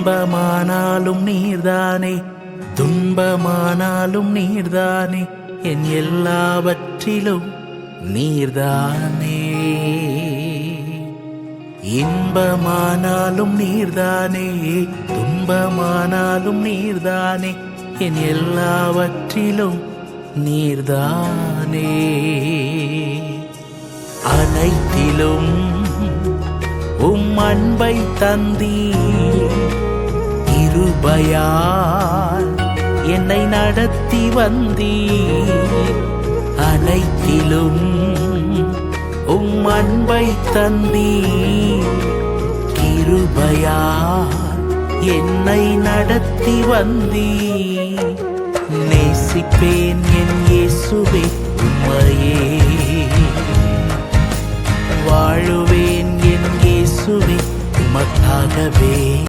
இன்பமானாலும் நீர்தானே? துன்பமானாலும் நீர்தானே? என் எல்லாவற்றிலும் நீர்தானே. இன்பமானாலும் நீர்தானே? துன்பமானாலும் நீர்தானே? என் எல்லாவற்றிலும் நீர்தானே. அனைத்திலும் உம் அன்பை தந்தீ இருபயால் என்னை நடத்தி வந்தீர். அனைத்திலும் உம் அன்பை தந்தீர். கிருபையால் என்னை நடத்தி வந்தீர். நேசிப்பேன் என் இயேசுவே உம்மையே. வாழுவேன் என் இயேசுவே உமக்காகவே.